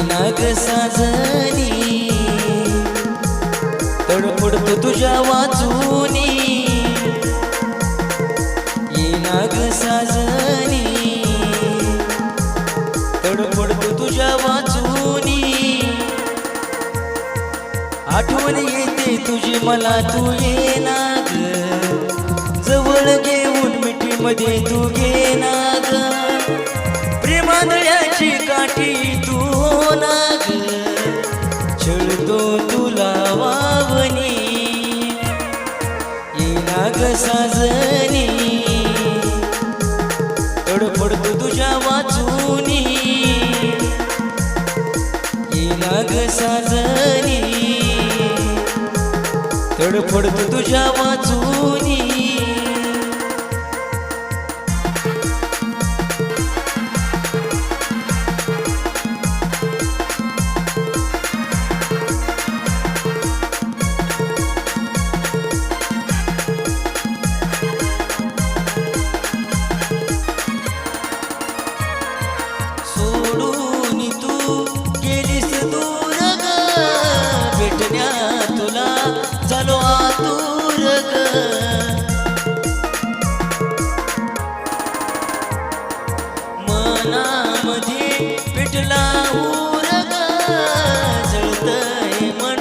नाग साजनी. तडफडतो तुझ्या वाचूनी. ये नाग साजनी. तडफडतो तुझ्या वाचूनी. आठवण येते तुझी मला तू ये नाग. जवळ घेऊन मिठीमध्ये तू घे नाग. ये नाग साजनी तडफडतो तुझ्या वाचूनी. येला नाग साजनी. तडफडतो तुझ्या वाचूनी. पेटला उर ग जळतय मन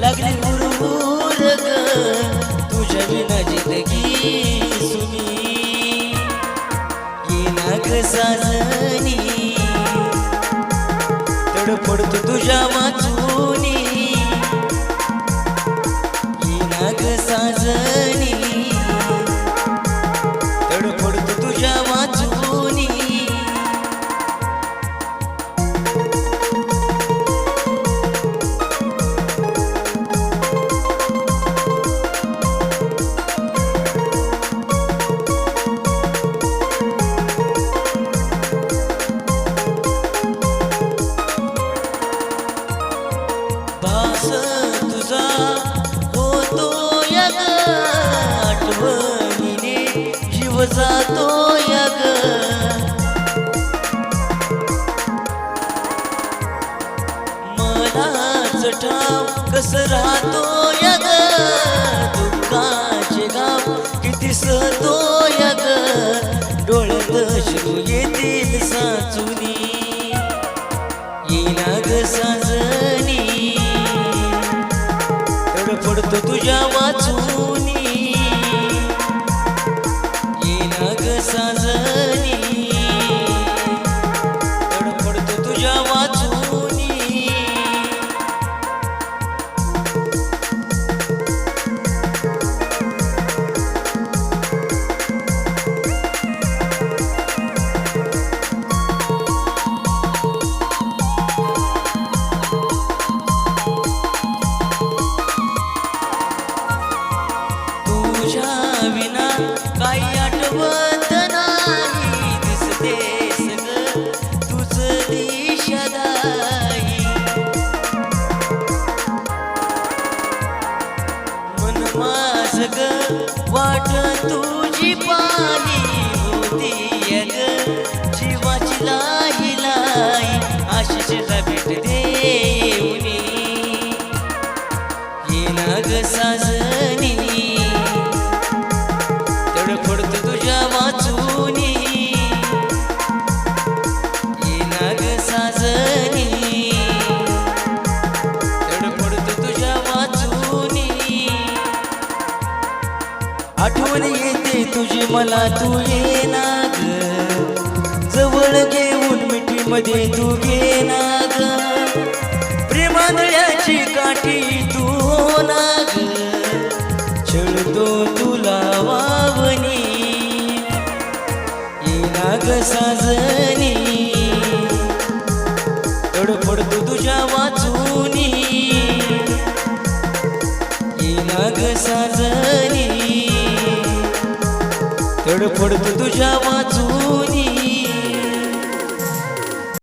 लागली उरउर ग तुझ्या विना जिंदगी सुनी ये नाग साजनी. तडफडतो तुझ्या वाचूनी साजनी. जीव जातो यग मनाच ठाव कस राहतो यग दुःखाचे गाव किती सहतो यग डोळ्यात शिरू येतील साचुनी. ग साजनी. पडतो तुझ्या वाचूनी. वाट तुझी पाणी आठवण येते तुझी मला तू ये जवळ घेऊन मिठीमध्ये तू घे नाग प्रेमादळ्याची काठी तू हो नाग छळतो तुला वावनी. ये नाग साजनी. तडफडतो तुझ्या वाचूनी. ये नाग साजनी. तडफडतो तुझ्या वाचूनी